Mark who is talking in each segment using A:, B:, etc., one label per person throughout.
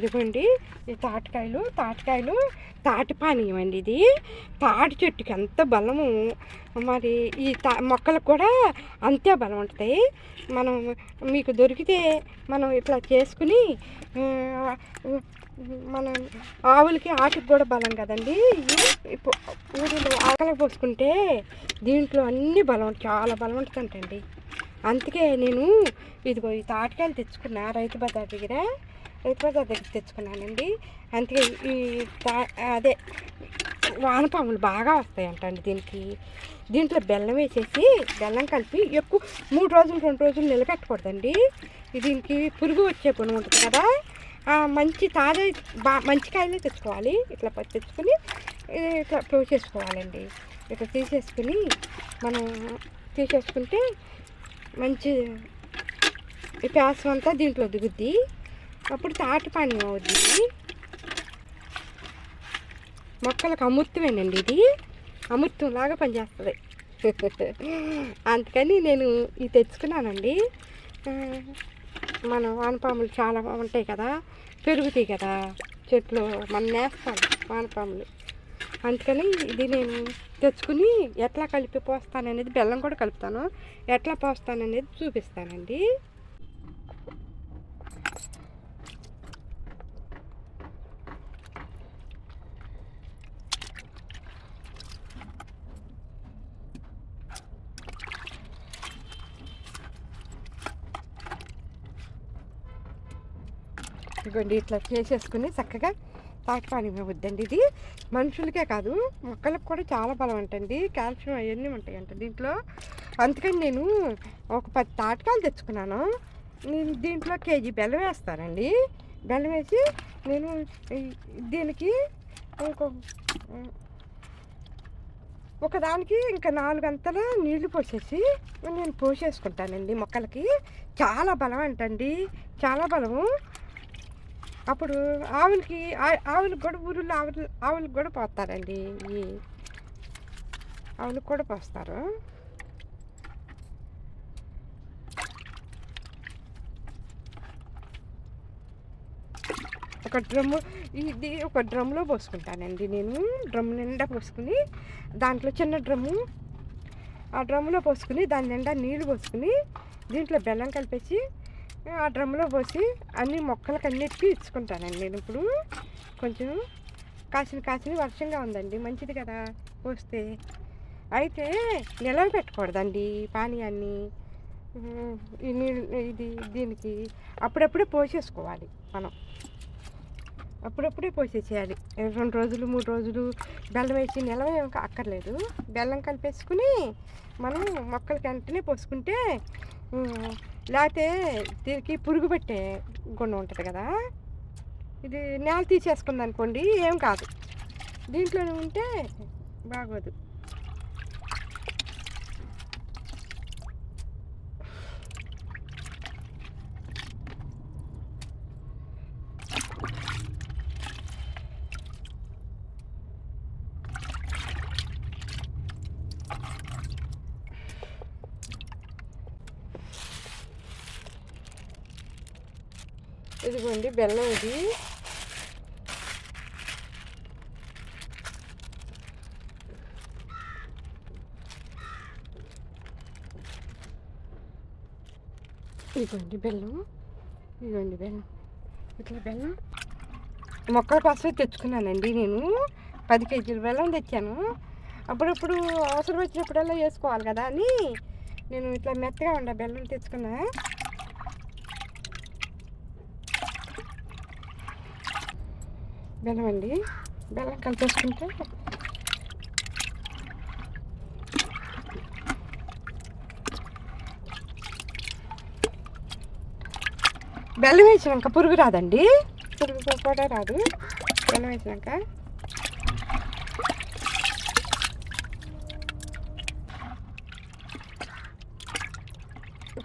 A: ఇదిగోండి ఈ తాటికాయలు తాటికాయలు తాటి పానీయం అండి ఇది. తాటి చెట్టుకి ఎంత బలము. మరి ఈ తా మొక్కలకు కూడా అంతే బలం ఉంటుంది. మనం మీకు దొరికితే మనం ఇట్లా చేసుకుని మన మనం ఆవులకి ఆటకి కూడా బలం కదండి. ఇప్పుడు ఊరిలో ఆకలి పోసుకుంటే దీంట్లో అన్ని బలం చాలా బలం ఉంటుందంటండి. అందుకే నేను ఇదిగో ఈ తాటికాయలు తెచ్చుకున్నా రైతు బజార్ దగ్గర రైతు దగ్గరికి తెచ్చుకున్నానండి. అందుకే ఈ తా అదే వానపాములు బాగా వస్తాయంటండి దీనికి. దీంట్లో బెల్లం వేసేసి బెల్లం కలిపి ఎక్కువ మూడు రోజులు రెండు రోజులు నిలబెట్టకూడదండి. దీనికి పురుగు వచ్చే గుణం ఉంటుంది కదా. మంచి తాజా బా మంచి కాయలే తెచ్చుకోవాలి. ఇట్లా పచ్చి తెచ్చుకొని ఇట్లా ప్రూవ్ చేసుకోవాలండి. ఇట్లా తీసేసుకుని మనం తీసేసుకుంటే మంచి ఈ ప్యాసం అంతా దీంట్లో దిగుద్ది. అప్పుడు తాటి అవుతుంది మొక్కలకు అమృతమేనండి ఇది. అమృతం లాగా పనిచేస్తుంది. అందుకని నేను ఇది తెచ్చుకున్నానండి. మన వానపాములు చాలా ఉంటాయి కదా. పెరుగుతాయి కదా చెట్లు. మనం నేస్తాం వానపాములు. అందుకని ఇది నేను తెచ్చుకుని ఎట్లా కలిపి పోస్తాననేది బెల్లం కూడా కలుపుతాను. ఎట్లా పోస్తాననేది చూపిస్తానండి. ఇదిగోండి ఇట్లా చేసేసుకుని చక్కగా తాటిపాని వద్దండి ఇది. మనుషులకే కాదు మొక్కలకు కూడా చాలా బలం అంటండి. కాల్షియం అవన్నీ ఉంటాయంట దీంట్లో. అందుకని నేను ఒక పది తాటకాయలు తెచ్చుకున్నాను. నేను దీంట్లో కేజీ బెల్లం వేస్తానండి. బెల్లం వేసి నేను దీనికి ఇంకో ఒకదానికి ఇంకా నాలుగు అంతల నీళ్ళు పోసేసి నేను పోసేసుకుంటానండి మొక్కలకి. చాలా బలం అంటండి. చాలా బలము. అప్పుడు ఆవులకి ఆ- ఆవులకు కూడా ఊరిలో ఆవులు ఆవులకు కూడా పోస్తారండి. ఈ ఆవులకు కూడా పోస్తారు. ఒక డ్రమ్ము ఇది ఒక డ్రమ్లో పోసుకుంటానండి నేను. డ్రమ్ నిండా పోసుకుని దాంట్లో చిన్న డ్రమ్ము ఆ డ్రమ్లో పోసుకుని దాని నిండా నీళ్ళు పోసుకుని దీంట్లో బెల్లం కలిపేసి ఆ డ్రమ్లో పోసి అన్ని మొక్కలకి అన్నిటికీ ఇచ్చుకుంటానండి నేను ఇప్పుడు. కొంచెం కాసిన కాసిన వర్షంగా ఉందండి మంచిది కదా పోస్తే. అయితే నిలవ పెట్టకూడదండి పానీయాన్ని. ఇది దీనికి అప్పుడప్పుడే పోసేసుకోవాలి మనం. అప్పుడప్పుడే పోసేసేయాలి. రెండు రోజులు మూడు రోజులు బెల్లం వేసి నిలవ ఏం అక్కర్లేదు. బెల్లం కలిపేసుకుని మనం మొక్కలకి వెంటనే పోసుకుంటే లేకపోతే దీనికి పురుగు పెట్టే గుణం ఉంటుంది కదా ఇది నేల తీసేసుకుంది అనుకోండి ఏం కాదు. దీంట్లోనే ఉంటే బాగోదు. ఇదిగోండి బెల్లం ఇది. ఇదిగోండి బెల్లం. ఇదిగోండి బెల్లం. ఇట్లా బెల్లం. మొక్కల కోసమే తెచ్చుకున్నానండి నేను. పది కేజీల బెల్లం తెచ్చాను. అప్పుడప్పుడు అవసరం వచ్చినప్పుడల్లా వేసుకోవాలి కదా అని నేను ఇట్లా మెత్తగా ఉండే బెల్లం తెచ్చుకున్నా. బెల్లం అండి. బెల్లం కలిపేసుకుంటే బెల్లం వేసినాక పురుగు రాదండి? పురుగు కూడా రాదు. బెల్లం వేసినాక.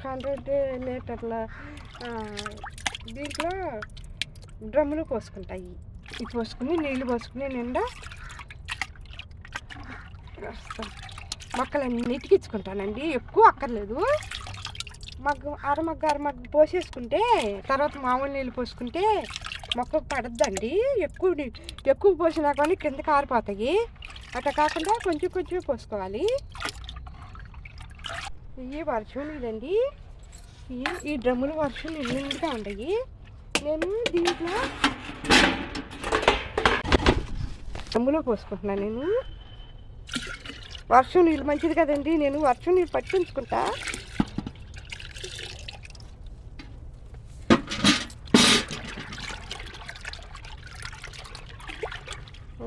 A: హండ్రెడ్ లీటర్ల దీంట్లో డ్రమ్ములు పోసుకుంటాయి. ఇది పోసుకుని నీళ్ళు పోసుకుని నిండా మొక్కలు మొక్కలన్నిటికీ ఇచ్చుకుంటానండి ఎక్కువ అక్కర్లేదు. మగ్గు అరమగ్గ అరమగ్గ పోసేసుకుంటే తర్వాత మామూలు నీళ్ళు పోసుకుంటే మొక్కకు పడద్దండి. ఎక్కువ ఎక్కువ పోసినా కానీ కింద కారిపోతాయి అట్లా కాకుండా కొంచెం కొంచెం పోసుకోవాలి. ఇవి వర్షం నీళ్ళండి ఈ- ఈ డ్రమ్ములు వర్షం నిండుగా ఉన్నాయి నేను దీంట్లో డ్రమ్ములో పోసుకుంటున్నాను నేను. వర్షం నీళ్ళు మంచిది కదండి నేను వర్షం నీళ్ళు పట్టించుకుంటా.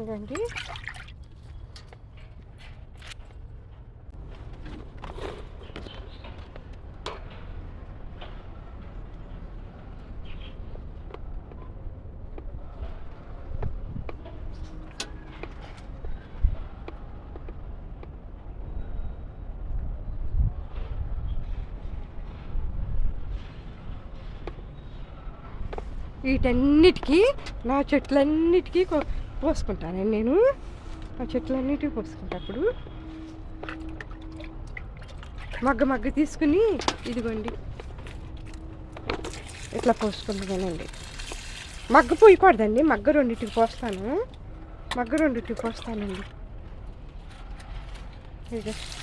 A: ఇదండి వీటన్నిటికీ నా చెట్లన్నిటికీ కో- పోసుకుంటానండి నేను. ఆ చెట్లన్నిటికీ పోసుకుంటప్పుడు మగ్గ మగ్గ తీసుకుని ఇదిగోండి. ఇట్లా పోసుకుంటున్నానండి. మగ్గ పోయకూడదండి మగ్గ రెండింటికి పోస్తాను. మగ్గ రెండింటికి పోస్తానండి.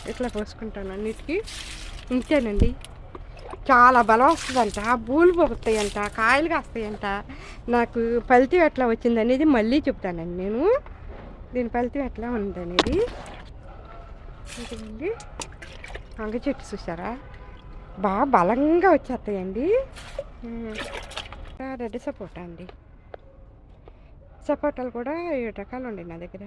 A: ఇట్లా పోసుకుంటాను అన్నిటికీ. ఇంతేనండి. చాలా బలం వస్తుందంట పూలు పొగుతాయంట కాయలు కాస్తాయంట. నాకు ఫలితం ఎట్లా వచ్చింది అనేది మళ్ళీ చెప్తానండి నేను. దీని ఫలితం ఎట్లా ఉంది అనేది ఇంకేంటి వంగ చెట్టు చూసారా బాగా బలంగా వచ్చేస్తాయండి. ఉమ్. రెడ్ సపోటా అండి. సపోటాలు కూడా ఏడు రకాలు ఉండే నా దగ్గర.